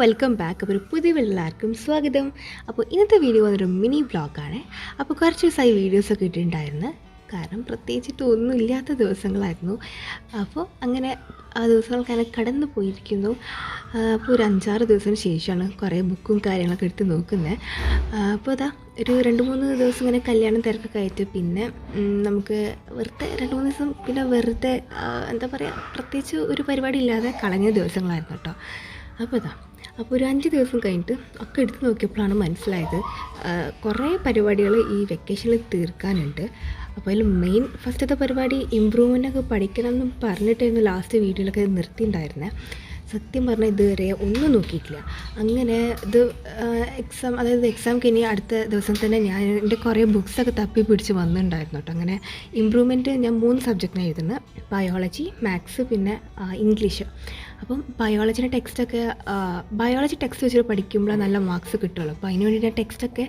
Welcome back അപ്പോൾ ഒരു പുതിയ എല്ലാവർക്കും സ്വാഗതം. അപ്പോൾ ഇന്നത്തെ വീഡിയോ വന്നൊരു മിനി ബ്ലോഗാണ് അപ്പോൾ കുറച്ച് ദിവസമായി വീഡിയോസൊക്കെ ഇട്ടിട്ടുണ്ടായിരുന്നു. കാരണം പ്രത്യേകിച്ചിട്ട് ഒന്നും ഇല്ലാത്ത ദിവസങ്ങളായിരുന്നു. അപ്പോൾ അങ്ങനെ ആ ദിവസങ്ങൾക്ക് അങ്ങനെ കടന്നു പോയിരിക്കുന്നു. അപ്പോൾ ഒരു അഞ്ചാറ് ദിവസത്തിന് ശേഷമാണ് കുറേ ബുക്കും കാര്യങ്ങളൊക്കെ എടുത്ത് നോക്കുന്നത്. അപ്പോൾ അതാ ഒരു രണ്ട് മൂന്ന് ദിവസം ഇങ്ങനെ കല്യാണം തിരക്കൊക്കെ ആയിട്ട് പിന്നെ നമുക്ക് വെറുതെ രണ്ട് മൂന്ന് ദിവസം പിന്നെ വെറുതെ എന്താ പറയുക പ്രത്യേകിച്ച് ഒരു പരിപാടി ഇല്ലാതെ കളഞ്ഞ ദിവസങ്ങളായിരുന്നു കേട്ടോ. അപ്പോൾ ഇതാ അപ്പോൾ ഒരു അഞ്ച് ദിവസം കഴിഞ്ഞിട്ട് ഒക്കെ എടുത്ത് നോക്കിയപ്പോഴാണ് മനസ്സിലായത് കുറേ പരിപാടികൾ ഈ വെക്കേഷനിൽ തീർക്കാനുണ്ട്. അപ്പോൾ അതിൽ മെയിൻ ഫസ്റ്റത്തെ പരിപാടി ഇമ്പ്രൂവ്മെന്റ് ഒക്കെ പഠിക്കണം എന്ന് പറഞ്ഞിട്ടായിരുന്നു ലാസ്റ്റ് വീഡിയോയിലൊക്കെ നിർത്തിയിട്ടുണ്ടായിരുന്നത് സത്യം പറഞ്ഞാൽ ഇതുവരെ ഒന്നും നോക്കിയിട്ടില്ല. അങ്ങനെ ഇത് എക്സാം അതായത് എക്സാം കഴിഞ്ഞ് അടുത്ത ദിവസം തന്നെ ഞാൻ എന്റെ കുറേ ബുക്സൊക്കെ തപ്പി പിടിച്ച് വന്നിട്ടുണ്ടായിരുന്നു കേട്ടോ. അങ്ങനെ ഇമ്പ്രൂവ്മെന്റ് ഞാൻ മൂന്ന് സബ്ജക്റ്റിനാണ് എഴുതുന്നത് ബയോളജി മാത്സ് പിന്നെ ഇംഗ്ലീഷ് അപ്പം ബയോളജിയുടെ ടെക്സ്റ്റൊക്കെ ബയോളജി ടെക്സ്റ്റ് വെച്ചിട്ട് പഠിക്കുമ്പോൾ നല്ല മാർക്സ് കിട്ടുള്ളൂ. അപ്പോൾ അതിന് ഞാൻ ടെക്സ്റ്റൊക്കെ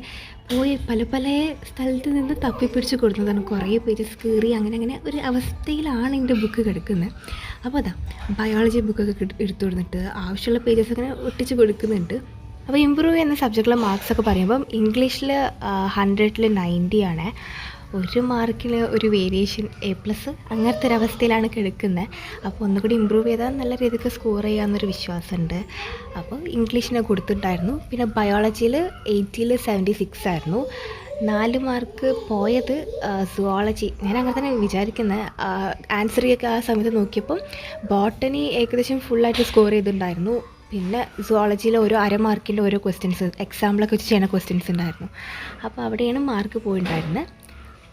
പോയി പല പല സ്ഥലത്ത് നിന്ന് തപ്പി പിടിച്ച് കൊടുക്കുന്നതാണ്. കുറേ പേജസ് കീറി അങ്ങനെ അങ്ങനെ ഒരു അവസ്ഥയിലാണ് എന്റെ ബുക്ക് കിടക്കുന്നത് അപ്പോൾ അതാ ബയോളജി ബുക്കൊക്കെ എടുത്തു കൊടുത്തിട്ട് ആവശ്യമുള്ള പേജസ് അങ്ങനെ ഒട്ടിച്ച് കൊടുക്കുന്നുണ്ട്. അപ്പോൾ ഇമ്പ്രൂവ് ചെയ്യുന്ന സബ്ജക്റ്റിലെ മാർക്സ് ഒക്കെ പറയുമ്പം ഇംഗ്ലീഷിൽ ഹൺഡ്രഡിൽ നയന്റി ആണ്. ഒരു മാർക്കിൽ ഒരു വേരിയേഷൻ എ പ്ലസ് അങ്ങനത്തെ ഒരു അവസ്ഥയിലാണ് കിടക്കുന്നത് അപ്പോൾ ഒന്നുകൂടി ഇമ്പ്രൂവ് ചെയ്താൽ നല്ല രീതിക്ക് സ്കോർ ചെയ്യാമെന്നൊരു വിശ്വാസമുണ്ട്. അപ്പോൾ ഇംഗ്ലീഷിനെ കൊടുത്തിട്ടുണ്ടായിരുന്നു പിന്നെ ബയോളജിയിൽ എയ്റ്റിയിൽ സെവന്റി സിക്സ് ആയിരുന്നു. നാല് മാർക്ക് പോയത് സുവോളജി ഞാൻ അങ്ങനെ തന്നെ വിചാരിക്കുന്നത് ആൻസർ ഒക്കെ ആ സമയത്ത് നോക്കിയപ്പം ബോട്ടണി ഏകദേശം ഫുള്ളായിട്ട് സ്കോർ ചെയ്തിട്ടുണ്ടായിരുന്നു. പിന്നെ സുവോളജിയിൽ ഓരോ അര മാർക്കിന്റെ ഓരോ ക്വസ്റ്റ്യൻസ് എക്സാമ്പിളൊക്കെ വെച്ച് ചെയ്യുന്ന ക്വസ്റ്റ്യൻസ് ഉണ്ടായിരുന്നു. അപ്പോൾ അവിടെയാണ് മാർക്ക് പോയിട്ടുണ്ടായിരുന്നത്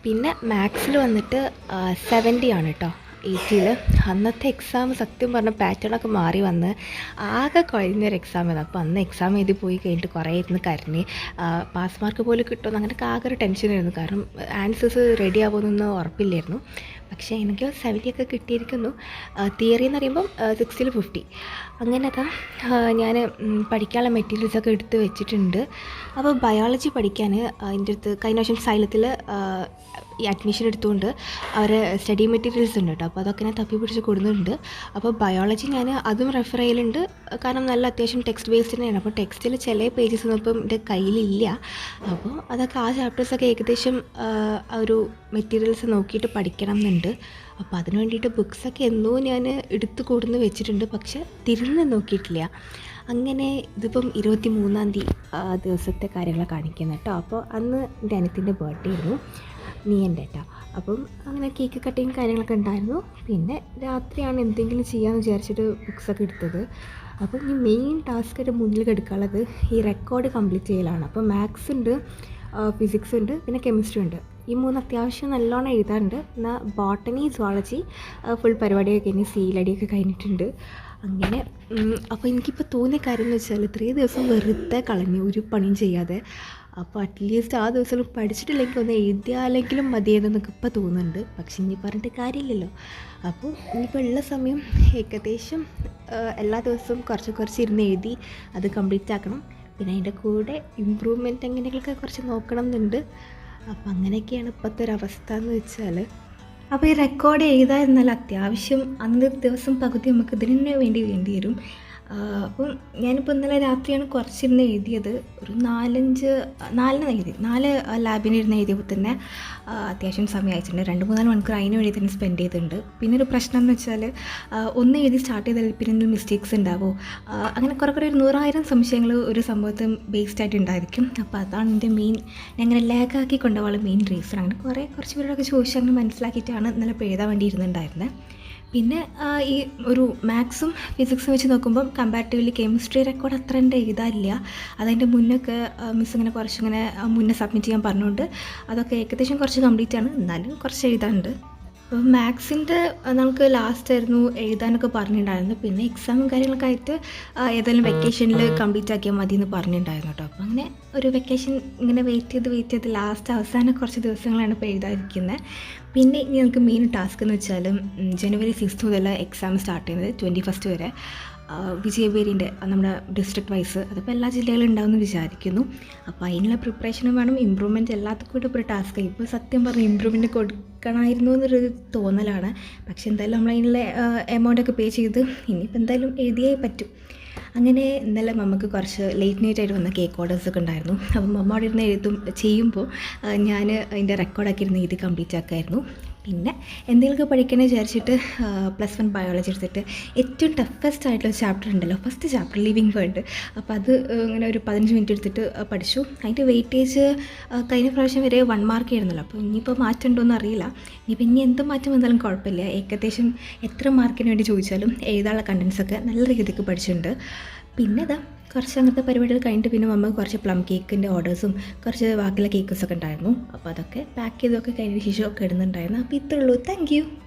പിന്നെ മാത്സിൽ വന്നിട്ട് സെവന്റി ആണ് കേട്ടോ എയ്റ്റിയിൽ അന്നത്തെ എക്സാം സത്യം പറഞ്ഞ പാറ്റേണൊക്കെ മാറി വന്ന് ആകെ കഴിഞ്ഞൊരു എക്സാം ആയിരുന്നു അപ്പോൾ അന്ന് എക്സാം എഴുതി പോയി കഴിഞ്ഞിട്ട് കുറേ ഇരുന്ന് കരഞ്ഞ് പാസ് മാർക്ക് പോലും കിട്ടുമെന്ന് അങ്ങനെയൊക്കെ ആകെ ഒരു ടെൻഷനായിരുന്നു കാരണം ആൻസേഴ്സ് റെഡി ആവുമെന്നൊന്നും ഉറപ്പില്ലായിരുന്നു. പക്ഷേ എനിക്ക് സെവന്റി ഒക്കെ കിട്ടിയിരിക്കുന്നു തിയറി എന്ന് പറയുമ്പം സിക്സ്റ്റിൽ ഫിഫ്റ്റി അങ്ങനെയൊക്കെ ഞാൻ പഠിക്കാനുള്ള മെറ്റീരിയൽസൊക്കെ എടുത്ത് വെച്ചിട്ടുണ്ട്. അപ്പോൾ ബയോളജി പഠിക്കാൻ എന്റെ അടുത്ത് കഴിഞ്ഞ വർഷം സൈലത്തിൽ അഡ്മിഷൻ എടുത്തുകൊണ്ട് അവർ സ്റ്റഡി മെറ്റീരിയൽസ് ഉണ്ട് കേട്ടോ. അപ്പോൾ അതൊക്കെ ഞാൻ തപ്പി പിടിച്ച് കൊടുക്കുന്നുണ്ട്. അപ്പോൾ ബയോളജി ഞാൻ അതും റെഫർ ചെയ്യലുണ്ട്. കാരണം നല്ല അത്യാവശ്യം ടെക്സ്റ്റ് ബേസ്ഡ് തന്നെയാണ്. അപ്പോൾ ടെക്സ്റ്റിൽ ചില പേജസ് ഒന്നും എന്റെ കയ്യിലില്ല. അപ്പോൾ അതൊക്കെ ആ ചാപ്റ്റേഴ്സൊക്കെ ഏകദേശം ഒരു മെറ്റീരിയൽസ് നോക്കിയിട്ട് പഠിക്കണം എന്നുണ്ട്. അപ്പോൾ അതിന് വേണ്ടിയിട്ട് ബുക്സൊക്കെ എന്നോ ഞാൻ എടുത്തു കൊടുന്ന് വെച്ചിട്ടുണ്ട്. പക്ഷെ തിരിഞ്ഞ് നോക്കിയിട്ടില്ല. അങ്ങനെ ഇതിപ്പം ഇരുപത്തി മൂന്നാം തീയതി ദിവസത്തെ കാര്യങ്ങളാണ് കാണിക്കുന്നത് കേട്ടോ അപ്പോൾ അന്ന് എന്റെ അനത്തിന്റെ ബർത്ത്ഡേ ആയിരുന്നു. നീ എന്റെ കേട്ടോ അപ്പം അങ്ങനെ കേക്ക് കട്ടിങ് കാര്യങ്ങളൊക്കെ ഉണ്ടായിരുന്നു. പിന്നെ രാത്രിയാണ് എന്തെങ്കിലും ചെയ്യാമെന്ന് വിചാരിച്ചിട്ട് ബുക്സൊക്കെ എടുത്തത്. അപ്പം ഈ മെയിൻ ടാസ്ക് എന്റെ മുന്നിൽ കിടക്കാനുള്ളത് ഈ റെക്കോർഡ് കംപ്ലീറ്റ് ചെയ്യലാണ്. അപ്പോൾ മാത്സ് ഉണ്ട് ഫിസിക്സ് ഉണ്ട് പിന്നെ കെമിസ്ട്രി ഉണ്ട്. ഈ മൂന്ന് അത്യാവശ്യം നല്ലോണം എഴുതാറുണ്ട്. എന്നാൽ ബോട്ടണി സോളജി ഫുൾ പരിപാടിയൊക്കെ ഇനി സീലടിയൊക്കെ കഴിഞ്ഞിട്ടുണ്ട്. അങ്ങനെ അപ്പോൾ എനിക്കിപ്പോൾ തോന്നിയ കാര്യം എന്ന് വെച്ചാൽ ഇത്രയും ദിവസം വെറുതെ കളഞ്ഞു ഒരു പണിയും ചെയ്യാതെ അപ്പോൾ അറ്റ്ലീസ്റ്റ് ആ ദിവസം പഠിച്ചിട്ടില്ലെങ്കിൽ ഒന്ന് എഴുതിയാലെങ്കിലും മതിയെന്നൊക്കെ ഇപ്പോൾ തോന്നുന്നുണ്ട്. പക്ഷെ ഇനി പറഞ്ഞിട്ട് കാര്യമില്ലല്ലോ. അപ്പോൾ ഇനിയിപ്പോൾ ഉള്ള സമയം ഏകദേശം എല്ലാ ദിവസവും കുറച്ച് കുറച്ച് ഇരുന്ന് എഴുതി അത് കംപ്ലീറ്റ് ആക്കണം. പിന്നെ അതിന്റെ കൂടെ ഇമ്പ്രൂവ്മെന്റ് എങ്ങനെയൊക്കെ കുറച്ച് നോക്കണം എന്നുണ്ട് അപ്പോൾ അങ്ങനെയൊക്കെയാണ് ഇപ്പോഴത്തെ ഒരു അവസ്ഥ എന്ന് വെച്ചാൽ അപ്പോൾ ഈ റെക്കോർഡ് ചെയ്താൽ എന്നാൽ അത്യാവശ്യം അന്ന് ദിവസം പകുതി നമുക്ക് ഇതിന് വേണ്ടി വേണ്ടി വരും. അപ്പം ഞാനിപ്പോൾ ഇന്നലെ രാത്രിയാണ് കുറച്ചിരുന്ന് എഴുതിയത്. ഒരു നാലഞ്ച് നാലിന് എഴുതി നാല് ലാബിന് ഇരുന്ന് എഴുതിയപ്പോൾ തന്നെ അത്യാവശ്യം സമയം അയച്ചിട്ടുണ്ട് രണ്ട് മൂന്നാൽ മണിക്കൂർ അതിന് വേണ്ടി തന്നെ സ്പെൻഡ് ചെയ്തിട്ടുണ്ട്. പിന്നെ ഒരു പ്രശ്നം എന്ന് വെച്ചാൽ ഒന്ന് എഴുതി സ്റ്റാർട്ട് ചെയ്താൽ പിന്നെ എന്തെങ്കിലും മിസ്റ്റേക്സ് ഉണ്ടാവുമോ അങ്ങനെ കുറേ കുറേ ഒരു നൂറായിരം സംശയങ്ങൾ ഒരു സംഭവത്തിൽ ബേസ്ഡ് ആയിട്ട് ഉണ്ടായിരിക്കും. അപ്പോൾ അതാണ് എന്റെ മെയിൻ ഞാൻ അങ്ങനെ ലാഗാക്കി കൊണ്ടുപോകാനുള്ള മെയിൻ റീസൺ അങ്ങനെ കുറേ കുറച്ച് പേരോടൊക്കെ ചോദിച്ച് അങ്ങനെ മനസ്സിലാക്കിയിട്ടാണ് ഇന്നലെ ഇപ്പോൾ എഴുതാൻ വേണ്ടി ഇരുന്നുണ്ടായിരുന്നത് പിന്നെ ഈ ഒരു മാത്സും ഫിസിക്സും വെച്ച് നോക്കുമ്പം കമ്പാരിറ്റീവ്ലി കെമിസ്ട്രി റെക്കോർഡ് അത്ര എന്റെ ഇതല്ല. അതതിന്റെ മുന്നൊക്കെ മിസ് ഇങ്ങനെ കുറച്ചിങ്ങനെ മുന്നേ സബ്മിറ്റ് ചെയ്യാൻ പറഞ്ഞുകൊണ്ട് അതൊക്കെ ഏകദേശം കുറച്ച് കംപ്ലീറ്റ് ആണ്. എന്നാലും കുറച്ച് എഴുതാനുണ്ട്. അപ്പോൾ മാത്സിന്റെ നമുക്ക് ലാസ്റ്റ് ആയിരുന്നു എഴുതാനൊക്കെ പറഞ്ഞിട്ടുണ്ടായിരുന്നു. പിന്നെ എക്സാമും കാര്യങ്ങളൊക്കെ ആയിട്ട് ഏതെങ്കിലും ഏതായാലും വെക്കേഷനിൽ കംപ്ലീറ്റ് ആക്കിയാൽ മതി എന്ന് പറഞ്ഞിട്ടുണ്ടായിരുന്നു കേട്ടോ അപ്പോൾ അങ്ങനെ ഒരു വെക്കേഷൻ ഇങ്ങനെ വെയിറ്റ് ചെയ്ത് വെയിറ്റ് ചെയ്ത് ലാസ്റ്റ് അവസാന കുറച്ച് ദിവസങ്ങളാണ് ഇപ്പോൾ എഴുതാതിരിക്കുന്നത് പിന്നെ ഇനി നമുക്ക് മെയിൻ ടാസ്ക് എന്ന് വെച്ചാൽ ജനുവരി സിക്സ്ത് മുതൽ എക്സാം സ്റ്റാർട്ട് ചെയ്യുന്നത് ട്വന്റി ഫസ്റ്റ് വരെ വിജയപേരിന്റെ നമ്മുടെ ഡിസ്ട്രിക്ട് വൈസ് അതിപ്പോൾ എല്ലാ ജില്ലകളിലും ഉണ്ടാവുമെന്ന് വിചാരിക്കുന്നു. അപ്പോൾ അതിനുള്ള പ്രിപ്പറേഷനും വേണം. ഇമ്പ്രൂവ്മെന്റ് എല്ലാത്തിനും കൂടി ഇപ്പോൾ ഒരു ടാസ്ക് ഇപ്പോൾ സത്യം പറഞ്ഞു ഇമ്പ്രൂവ്മെന്റ് കൊടുക്കണമായിരുന്നു എന്നൊരു തോന്നലാണ്. പക്ഷെ എന്തായാലും നമ്മൾ അതിനുള്ള എമൗണ്ട് ഒക്കെ പേ ചെയ്ത് ഇനിയിപ്പോൾ എന്തായാലും എഴുതിയേ പറ്റും. അങ്ങനെ ഇന്നലെ മമ്മക്ക് കുറച്ച് ലേറ്റ് നൈറ്റ് ആയിട്ട് വന്ന കേക്ക് ഓർഡേഴ്സ് ഒക്കെ ഉണ്ടായിരുന്നു. അപ്പം മമ്മ അവിടെ ഇരുന്ന് എഴുതും ചെയ്യുമ്പോൾ ഞാൻ അതിന്റെ റെക്കോർഡൊക്കെ ഇരുന്ന് എഴുതി കംപ്ലീറ്റ് ആക്കായിരുന്നു. പിന്നെ എന്തെങ്കിലുമൊക്കെ പഠിക്കണമെന്ന് വിചാരിച്ചിട്ട് പ്ലസ് വൺ ബയോളജി എടുത്തിട്ട് ഏറ്റവും ടഫസ്റ്റ് ആയിട്ടുള്ള ചാപ്റ്റർ ഉണ്ടല്ലോ ഫസ്റ്റ് ചാപ്റ്റർ ലിവിങ് വേൾഡ് അപ്പോൾ അത് ഇങ്ങനെ ഒരു പതിനഞ്ച് മിനിറ്റ് എടുത്തിട്ട് പഠിച്ചു. അതിന്റെ വെയിറ്റേജ് കഴിഞ്ഞ പ്രാവശ്യം വരെ വൺ മാർക്ക് ആയിരുന്നല്ലോ. അപ്പോൾ ഇനിയിപ്പോൾ മാറ്റം ഉണ്ടോയെന്ന് അറിയില്ല. ഇനിയിപ്പോൾ ഇനി എന്ത് മാറ്റം വന്നാലും കുഴപ്പമില്ല. ഏകദേശം എത്ര മാർക്കിന് വേണ്ടി ചോദിച്ചാലും എഴുതാനുള്ള കണ്ടൻസൊക്കെ നല്ല രീതിക്ക് പഠിച്ചിട്ടുണ്ട്. പിന്നെ ഇതാ കുറച്ച് അങ്ങനത്തെ പരിപാടികൾ കഴിഞ്ഞിട്ട് പിന്നെ മമ്മ കുറച്ച് പ്ലം കേക്കിന്റെ ഓർഡേഴ്സും കുറച്ച് ബാക്കിയുള്ള കേക്കസൊക്കെ ഉണ്ടായിരുന്നു. അപ്പോൾ അതൊക്കെ പാക്ക് ചെയ്തൊക്കെ കഴിഞ്ഞ ശേഷം ഒക്കെ ഇടുന്നുണ്ടായിരുന്നു. അപ്പോൾ ഇത്രേ ഉള്ളൂ താങ്ക്